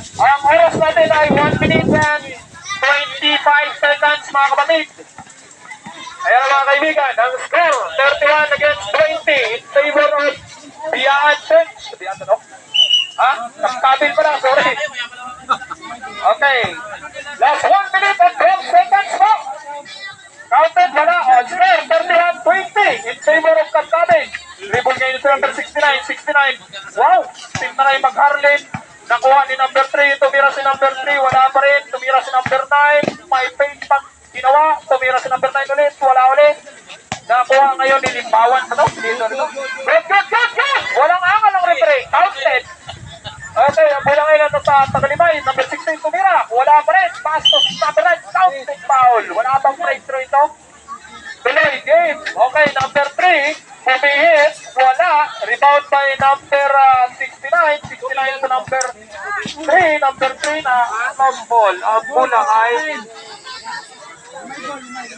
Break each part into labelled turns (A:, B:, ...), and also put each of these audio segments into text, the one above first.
A: Ang oras natin ay 1 minute and 25 seconds mga kapatid. Ayan mga kaibigan, ang score 31 against 20 in favor of Church. Biyaan ano? Ha? Nakabil pala, sorry. Okay. Last 1 minute and 12 seconds po. Counted wala. On score 31-20 in favor of Kaskabin. Dribble ngayon number 69, 69. Wow! Team na kayo mag-Harlem. Nakuha ni number 3, tumira si number 3, wala pa rin. Tumira si number 9, may page pang ginawa. Tumira si number 9 ulit, wala ulit. Nakuha ngayon ni Limbawan. Ano? Dito, dito. Good, good, good, good! Walang angal ang referee. Counted. Okay, ang bola ngayon nasa sa Tagalimay, number 16 tumira. Wala pa rin. Pass to number 9, counted foul. Wala bang breakthrough ito? Tuloy, game. Okay, number 3, pumihit, wala. Rebound by number uh, 69, 69 to number 3, number 3 na anong ball. Ang bola ay...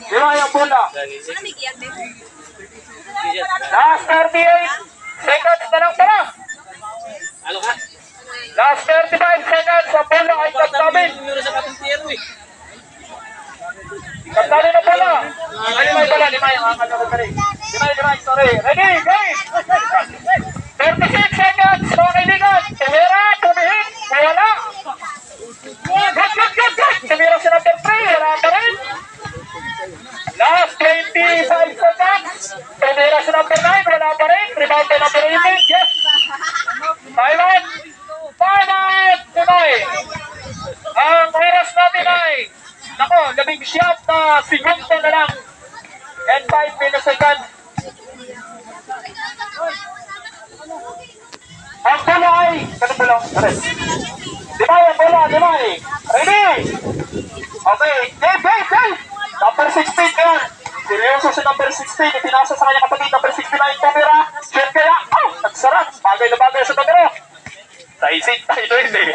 A: Di ba yung bola? Last 38 seconds na lang pala.
B: Ano ka?
A: Last 35 seconds, ang bola ay
B: eh.
A: Kaptabin na bola. Ay, limay pala, limay. Ang ano ko rin. Limay, limay, sorry. Ready, game! 36 seconds, mga kaibigan. Tumira, tumihit, wala. Good, good, good, good. Tumira si number 3, wala pa rin. Last 25 seconds. Tumira si number 9, wala pa rin. Rebound by number 18, yes. Time out. Time out. Tuloy. Ang oras natin ay, nako, labing siyam na segundo na lang. And 5 milliseconds. Ang bola ay, bola? Ares. Dimay ang bola, dimay. Ready? Okay, game, game, game. Number 16 yan. Seryoso si number 16. Ipinasa sa kanya kapatid, number 69 tumira. Shoot kaya, oh, nagsarap. Bagay na bagay sa numero. Sa isip tayo doon eh.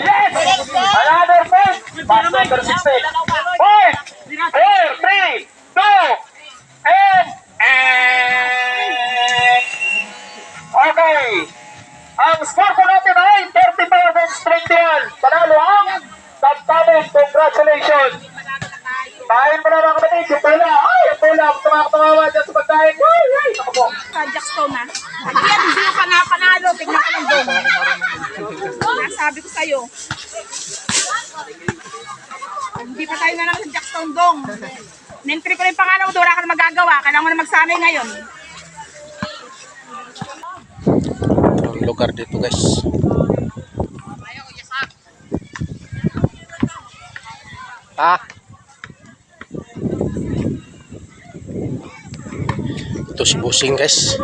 A: yes! Another point! Pass number 16. Point! 4, 3, 2, and, and... Okay. Ang score po natin ay 35 against 21. Panalo ang Tagtabin. Congratulations! Kain mo na mga kapatid. Yung pula. Ay, yung pula. Tumakatawa dyan sa pagkain. Ay, ay. Ako po.
C: Jackstone na. Hindi yan, hindi ka na panalo. Tignan ka lang doon. Nasabi ko sa'yo. Hindi pa tayo na sa Jackstone dong. Nentry ko na yung pangalan doon. Wala ka na magagawa. Kailangan mo na magsanay ngayon.
D: Lugar dito guys. Ah. Ito si Busing guys.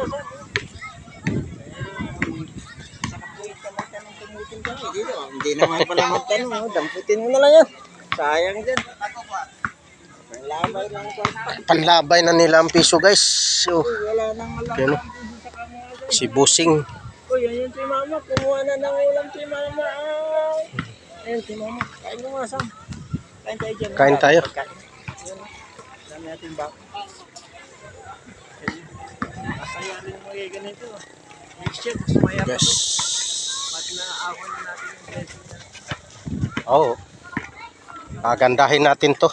E: Hindi naman pala magtanong, oh. damputin mo na lang yan. Sayang lang pa.
D: Panlabay na nila ang piso guys. Oh,
E: alam.
D: yan oh. Si Busing.
E: Uy, yan yung si mama. Kumuha na ng ulam si mama. Ay. Ayun si mama. Kain mo nga Sam. Kain tayo dyan.
D: Kain tayo.
E: Kain. Dami natin bak. Masaya rin mo yung ganito. Next year, sumaya pa.
D: Yes.
E: Pag naahon na natin yung blessing na.
D: Oo. Oh. Pagandahin natin to.